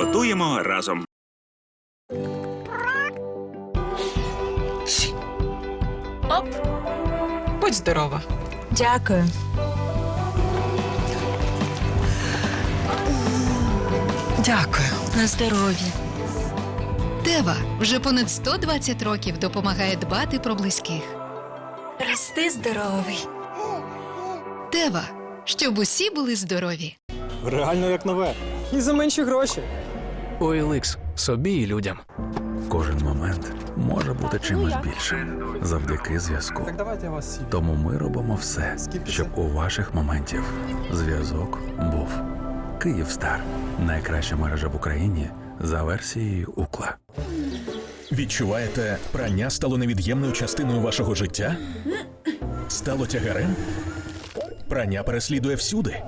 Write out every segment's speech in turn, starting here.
Готуємо разом. Оп. Будь здорова. Дякую. Дякую. На здоров'я. Тева вже понад 120 років допомагає дбати про близьких. Рости здоровий. Тева, щоб усі були здорові. Реально як нове. І за менші гроші. OLX собі і людям. Кожен момент може бути чимось більшим завдяки зв'язку. Тому ми робимо все, щоб у ваших моментів зв'язок був. Київстар найкраща мережа в Україні за версією Укла. Відчуваєте, прання стало невід'ємною частиною вашого життя? Стало тягарем? Прання переслідує всюди.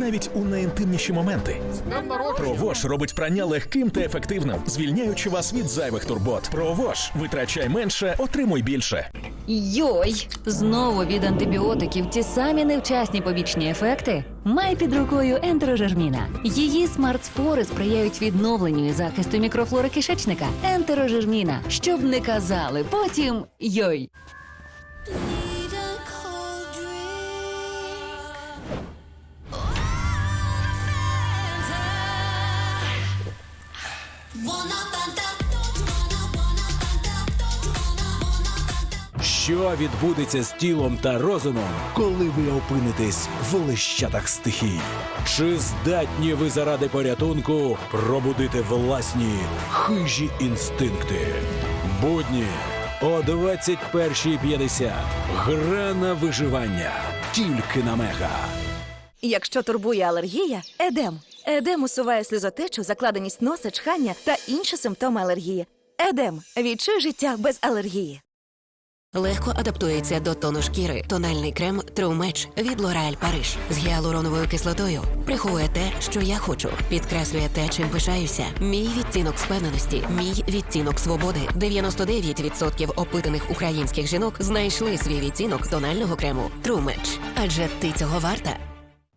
Навіть у найінтимніші моменти. Провош робить прання легким та ефективним, звільняючи вас від зайвих турбот. Провош витрачай менше, отримуй більше. Йой! Знову від антибіотиків ті самі невчасні побічні ефекти. Май під рукою ентерожерміна. Її смарт-спори сприяють відновленню і захисту мікрофлори кишечника. Ентерожерміна. Щоб не казали, потім йой. Що відбудеться з тілом та розумом, коли ви опинитесь в лищатах стихій? Чи здатні ви заради порятунку пробудити власні хижі інстинкти? Будні о 21.50. Гра на виживання. Тільки на мега. Якщо турбує алергія, едем. Едем усуває сльозотечу, закладеність носа, чхання та інші симптоми алергії. Едем. Відчуй життя без алергії. Легко адаптується до тону шкіри. Тональний крем Match від L'Oréal Paris з гіалуроновою кислотою. Приховує те, що я хочу. Підкреслює те, чим пишаюся. Мій відтінок впевненості, мій відтінок свободи. 99% опитаних українських жінок знайшли свій відтінок тонального крему Match. Адже ти цього варта.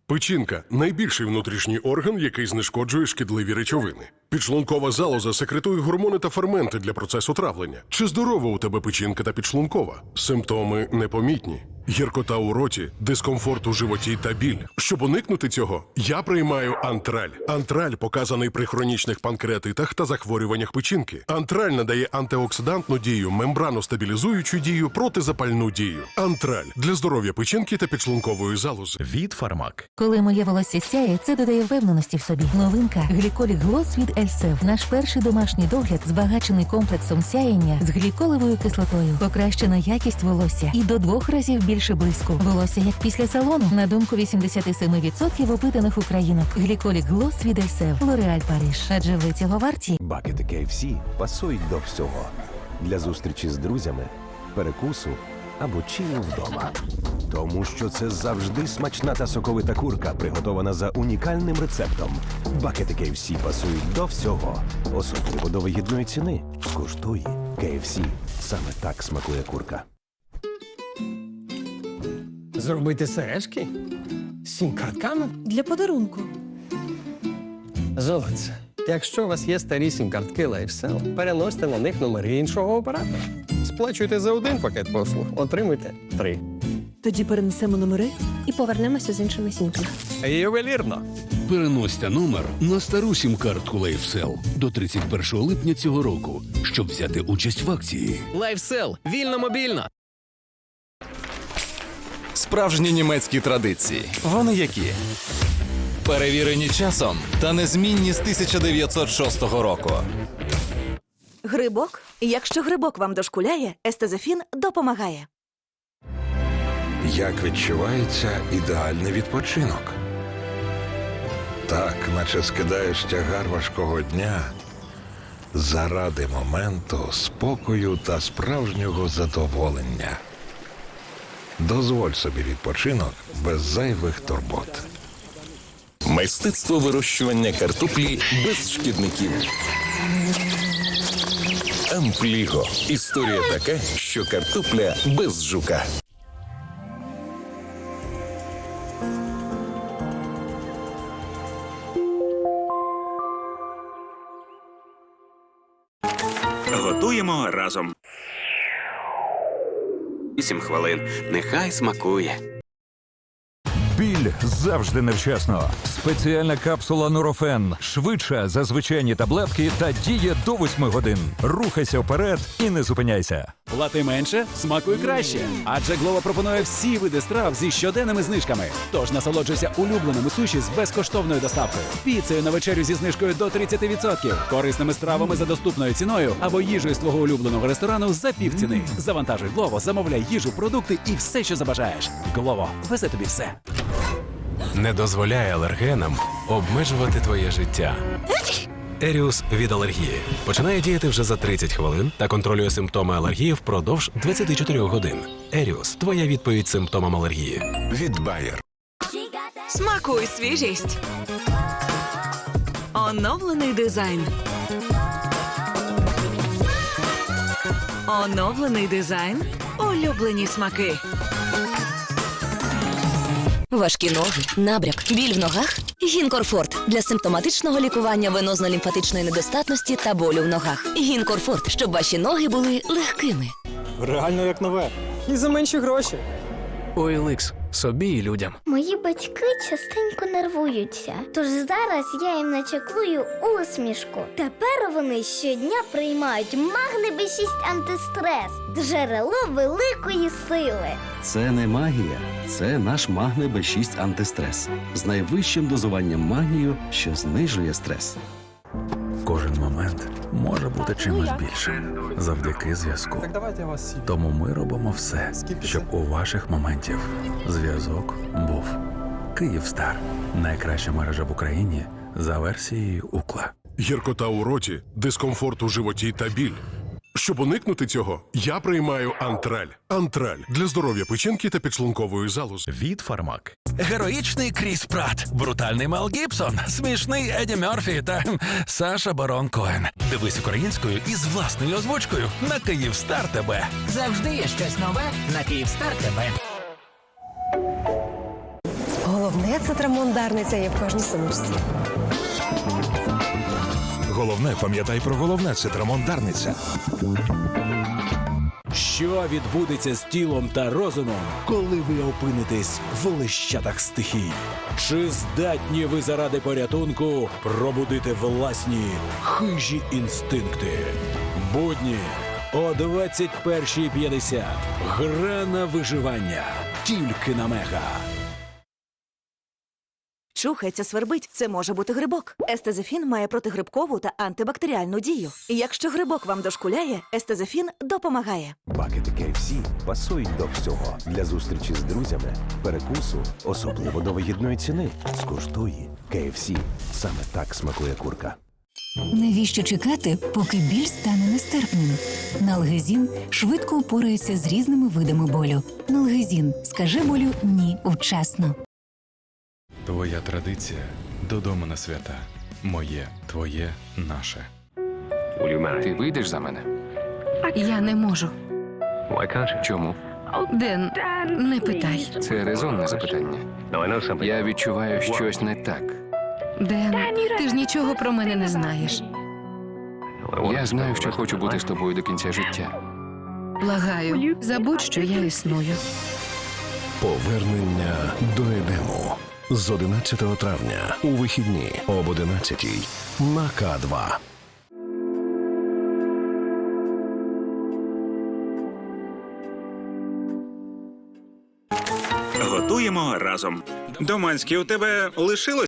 Печінка найбільший внутрішній орган, який знешкоджує шкідливі речовини. Підшлункова залоза секретує гормони та ферменти для процесу травлення. Чи здорова у тебе печінка та підшлункова? Симптоми непомітні. Гіркота у роті, дискомфорт у животі та біль. Щоб уникнути цього, я приймаю антраль. Антраль показаний при хронічних панкреатитах та захворюваннях печінки. Антраль надає антиоксидантну дію, мембрано-стабілізуючу дію, протизапальну дію. Антраль для здоров'я печінки та підшлункової залози. Від фармак. Коли моє волосся сяє, це додає впевненості в собі. Новинка гліколік Глос від Ельсев. Наш перший домашній догляд збагачений комплексом сяєння з гліколевою кислотою. Покращена якість волосся і до двох разів більше блиску. Волосся як після салону. На думку 87% опитаних українок. Гліколік Глос від Ельсев. Лореаль Париж. Адже ви цього варті. Бакети KFC пасують до всього. Для зустрічі з друзями, перекусу або чилу вдома. Тому що це завжди смачна та соковита курка, приготована за унікальним рецептом. Бакети KFC пасують до всього, особливо до вигідної ціни. Скуштуй KFC. Саме так смакує курка. Зробити сережки? З сім картками? Для подарунку. Золоце. Якщо у вас є старі сім-картки LifeSell, переносьте на них номери іншого оператора. Сплачуйте за один пакет послуг, отримуйте три. Тоді перенесемо номери і повернемося з іншими сімками. Ювелірно. Переносьте номер на стару сім-картку LifeSell до 31 липня цього року, щоб взяти участь в акції. LifeSell. Вільно мобільно. Справжні німецькі традиції. Вони які? Перевірені часом та незмінні з 1906 року. Грибок? Якщо грибок вам дошкуляє, естезофін допомагає. Як відчувається ідеальний відпочинок? Так, наче скидаєш тягар важкого дня заради моменту, спокою та справжнього задоволення. Дозволь собі відпочинок без зайвих турбот. Мистецтво вирощування картоплі без шкідників. Ампліго. Історія така, що картопля без жука. Готуємо разом. Вісім хвилин. Нехай смакує. Біль завжди невчасно. Спеціальна капсула Нурофен швидша за звичайні таблетки та діє до 8 годин. Рухайся вперед і не зупиняйся. Плати менше, смакуй краще. Адже Глова пропонує всі види страв зі щоденними знижками. Тож насолоджуйся улюбленими суші з безкоштовною доставкою, піцею на вечерю зі знижкою до 30%, корисними стравами за доступною ціною або їжею з твого улюбленого ресторану за півціни. Завантажуй Глово, замовляй їжу, продукти і все, що забажаєш. Глово, везе тобі все. Не дозволяй алергенам обмежувати твоє життя. Еріус від алергії починає діяти вже за 30 хвилин та контролює симптоми алергії впродовж 24 годин. Еріус твоя відповідь симптомам алергії. Від Bayer. Смакуй свіжість. Оновлений дизайн. Оновлений дизайн. Улюблені смаки. Важкі ноги, набряк, біль в ногах. Гінкорфорт для симптоматичного лікування венозно-лімфатичної недостатності та болю в ногах. Гінкорфорт, щоб ваші ноги були легкими. Реально як нове. І за менші гроші. OLX. Собі і людям. Мої батьки частенько нервуються, тож зараз я їм начеклую усмішку. Тепер вони щодня приймають магне Б6 антистрес, джерело великої сили. Це не магія, це наш магне Б6 антистрес з найвищим дозуванням магнію, що знижує стрес. Кожен момент може бути чимось більшим завдяки зв'язку. Давайте вас Тому ми робимо все, щоб у ваших моментів зв'язок був. Київстар найкраща мережа в Україні за версією Укла. Гіркота у роті, дискомфорт у животі та біль. Щоб уникнути цього, я приймаю антраль. Антраль для здоров'я печінки та підшлункової залози. Від Фармак. Героїчний Кріс Пратт, брутальний Мел Гібсон, смішний Еді Мерфі та Саша Барон Коен. Дивись українською із власною озвучкою на Київстар ТБ. Завжди є щось нове на Київстар ТБ. Головне цитрамон Дарниця є в кожній сумочці. Головне, пам'ятай про головне цитрамон Дарниця. Що відбудеться з тілом та розумом, коли ви опинитесь в лищатах стихій? Чи здатні ви заради порятунку пробудити власні хижі інстинкти? Будні о 21.50. Гра на виживання. Тільки на мега. Чухається, свербить. Це може бути грибок. Естезефін має протигрибкову та антибактеріальну дію. І якщо грибок вам дошкуляє, естезефін допомагає. Пакети KFC пасують до всього для зустрічі з друзями, перекусу, особливо до вигідної ціни. Скуштуй KFC. Саме так смакує курка. Навіщо чекати, поки біль стане нестерпним? Налгезін швидко впорається з різними видами болю. Налгезін скажи болю ні вчасно. Твоя традиція додому на свята. Моє, твоє, наше. Ти вийдеш за мене? Я не можу. Чому? Ден, не питай. Це резонне запитання. Я відчуваю щось не так. Ден, ти ж нічого про мене не знаєш. Я знаю, що хочу бути з тобою до кінця життя. Благаю, забудь, що я існую. Повернення до Едему з 11 травня у вихідні об 11 на К2. Готуємо разом. Доманський у тебе лишилось